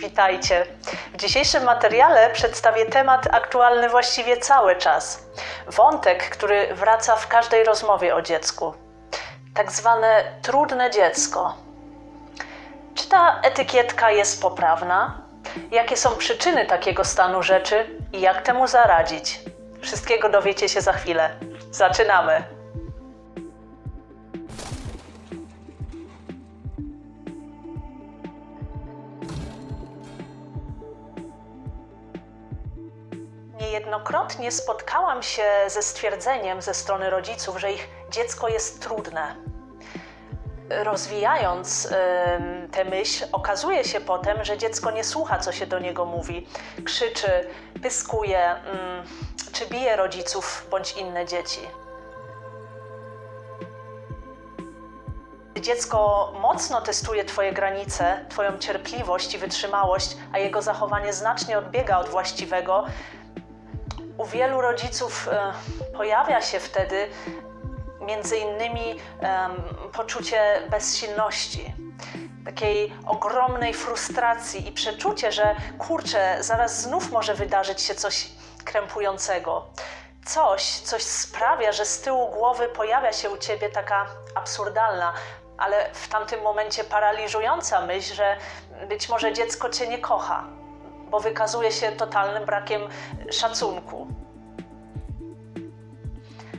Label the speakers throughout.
Speaker 1: Witajcie. W dzisiejszym materiale przedstawię temat aktualny właściwie cały czas. Wątek, który wraca w każdej rozmowie o dziecku. Tak zwane trudne dziecko. Czy ta etykietka jest poprawna? Jakie są przyczyny takiego stanu rzeczy i jak temu zaradzić? Wszystkiego dowiecie się za chwilę. Zaczynamy! Niejednokrotnie spotkałam się ze stwierdzeniem ze strony rodziców, że ich dziecko jest trudne. Rozwijając em, tę myśl, okazuje się potem, że dziecko nie słucha, co się do niego mówi. Krzyczy, pyskuje, mm, czy bije rodziców bądź inne dzieci. Dziecko mocno testuje Twoje granice, Twoją cierpliwość i wytrzymałość, a jego zachowanie znacznie odbiega od właściwego. U wielu rodziców e, pojawia się wtedy między innymi poczucie bezsilności, takiej ogromnej frustracji i przeczucie, że kurczę, zaraz znów może wydarzyć się coś krępującego. Coś, coś sprawia, że z tyłu głowy pojawia się u ciebie taka absurdalna, ale w tamtym momencie paraliżująca myśl, że być może dziecko cię nie kocha, bo wykazuje się totalnym brakiem szacunku.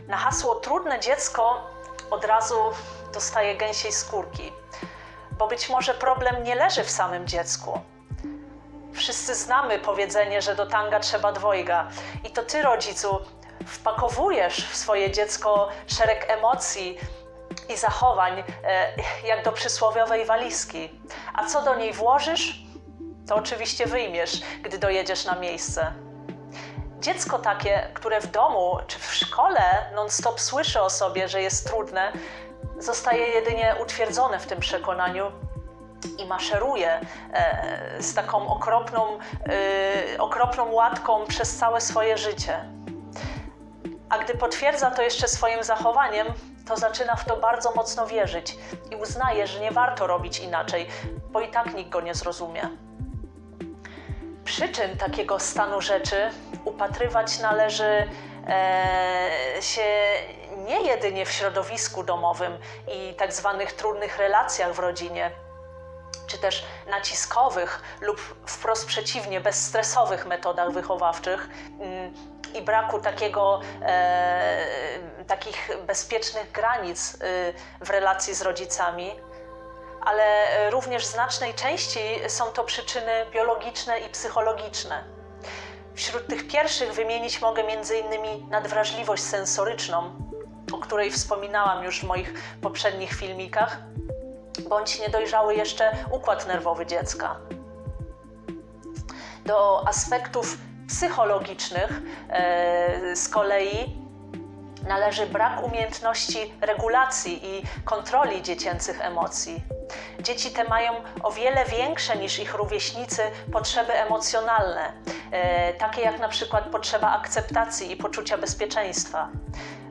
Speaker 1: Na hasło trudne dziecko od razu dostaje gęsiej skórki, bo być może problem nie leży w samym dziecku. Wszyscy znamy powiedzenie, że do tanga trzeba dwojga, i to ty, rodzicu, wpakowujesz w swoje dziecko szereg emocji i zachowań, e, jak do przysłowiowej walizki. A co do niej włożysz, to oczywiście wyjmiesz, gdy dojedziesz na miejsce. Dziecko takie, które w domu czy w szkole non-stop słyszy o sobie, że jest trudne, zostaje jedynie utwierdzone w tym przekonaniu i maszeruje e, z taką okropną, e, okropną łatką przez całe swoje życie. A gdy potwierdza to jeszcze swoim zachowaniem, to zaczyna w to bardzo mocno wierzyć i uznaje, że nie warto robić inaczej, bo i tak nikt go nie zrozumie. Przyczyn takiego stanu rzeczy upatrywać należy e, się nie jedynie w środowisku domowym i tak zwanych trudnych relacjach w rodzinie, czy też naciskowych lub wprost przeciwnie, bezstresowych metodach wychowawczych mm, i braku takiego, e, takich bezpiecznych granic y, w relacji z rodzicami, ale również w znacznej części są to przyczyny biologiczne i psychologiczne. Wśród tych pierwszych wymienić mogę m.in. nadwrażliwość sensoryczną, o której wspominałam już w moich poprzednich filmikach, bądź niedojrzały jeszcze układ nerwowy dziecka. Do aspektów psychologicznych e, z kolei należy brak umiejętności regulacji i kontroli dziecięcych emocji. Dzieci te mają o wiele większe niż ich rówieśnicy potrzeby emocjonalne, e, takie jak na przykład potrzeba akceptacji i poczucia bezpieczeństwa.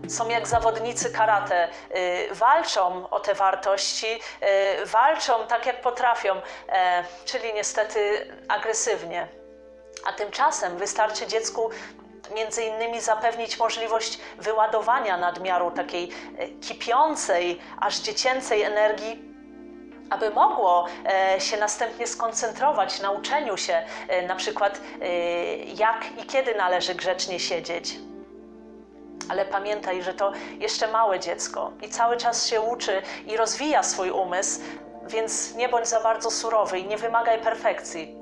Speaker 1: Są jak zawodnicy karate, e, walczą o te wartości, e, walczą tak jak potrafią, czyli niestety agresywnie. A tymczasem wystarczy dziecku między innymi zapewnić możliwość wyładowania nadmiaru takiej kipiącej, aż dziecięcej energii, aby mogło e, się następnie skoncentrować na uczeniu się, e, na przykład e, jak i kiedy należy grzecznie siedzieć. Ale pamiętaj, że to jeszcze małe dziecko i cały czas się uczy i rozwija swój umysł, więc nie bądź za bardzo surowy i nie wymagaj perfekcji.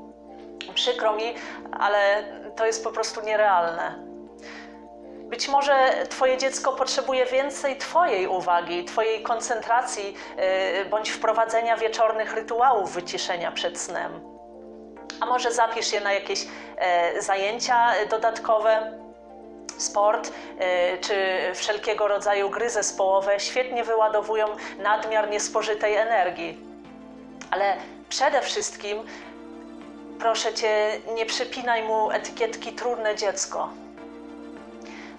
Speaker 1: Przykro mi, ale to jest po prostu nierealne. Być może Twoje dziecko potrzebuje więcej Twojej uwagi, Twojej koncentracji, yy, bądź wprowadzenia wieczornych rytuałów wyciszenia przed snem. A może zapisz je na jakieś e, zajęcia dodatkowe, sport e, czy wszelkiego rodzaju gry zespołowe świetnie wyładowują nadmiar niespożytej energii. Ale przede wszystkim proszę Cię, nie przypinaj mu etykietki trudne dziecko.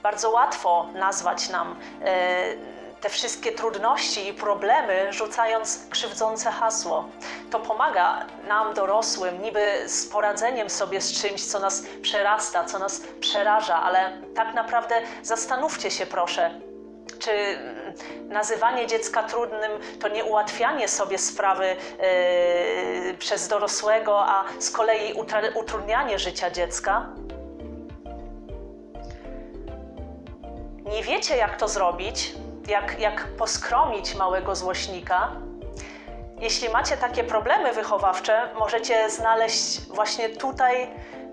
Speaker 1: Bardzo łatwo nazwać nam e, te wszystkie trudności i problemy, rzucając krzywdzące hasło. To pomaga nam, dorosłym, niby z poradzeniem sobie z czymś, co nas przerasta, co nas przeraża, ale tak naprawdę zastanówcie się, proszę, czy nazywanie dziecka trudnym to nie ułatwianie sobie sprawy yy, przez dorosłego, a z kolei utrudnianie życia dziecka? Nie wiecie, jak to zrobić, jak, jak poskromić małego złośnika? Jeśli macie takie problemy wychowawcze, możecie znaleźć właśnie tutaj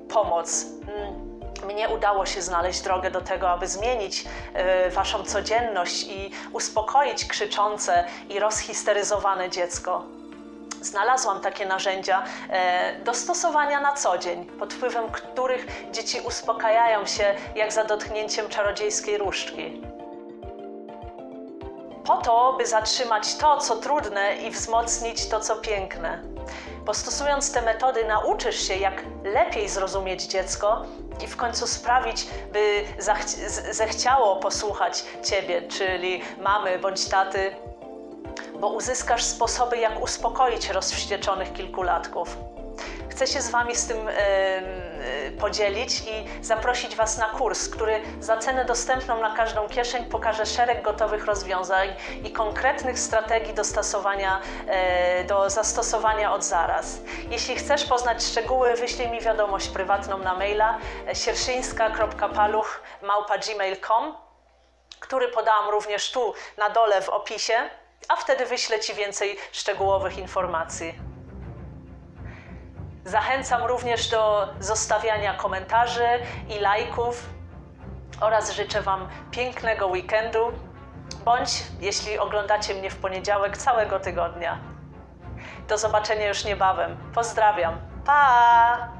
Speaker 1: pomoc. Mm, Mnie udało się znaleźć drogę do tego, aby zmienić e, waszą codzienność i uspokoić krzyczące i rozhisteryzowane dziecko. Znalazłam takie narzędzia e, do stosowania na co dzień, pod wpływem których dzieci uspokajają się jak za dotknięciem czarodziejskiej różdżki po to, by zatrzymać to, co trudne i wzmocnić to, co piękne. Bo stosując te metody, nauczysz się, jak lepiej zrozumieć dziecko i w końcu sprawić, by zechciało posłuchać ciebie, czyli mamy bądź taty, bo uzyskasz sposoby, jak uspokoić rozwścieczonych kilkulatków. Chcę się z Wami z tym em, y, podzielić i zaprosić Was na kurs, który za cenę dostępną na każdą kieszeń pokaże szereg gotowych rozwiązań i konkretnych strategii dostosowania, e, do zastosowania od zaraz. Jeśli chcesz poznać szczegóły, wyślij mi wiadomość prywatną na maila e, sierszyńska.paluch.gmail.com który podałam również tu na dole w opisie, a wtedy wyślę Ci więcej szczegółowych informacji. Zachęcam również do zostawiania komentarzy i lajków oraz życzę Wam pięknego weekendu, bądź jeśli oglądacie mnie w poniedziałek, całego tygodnia. Do zobaczenia już niebawem. Pozdrawiam. Pa!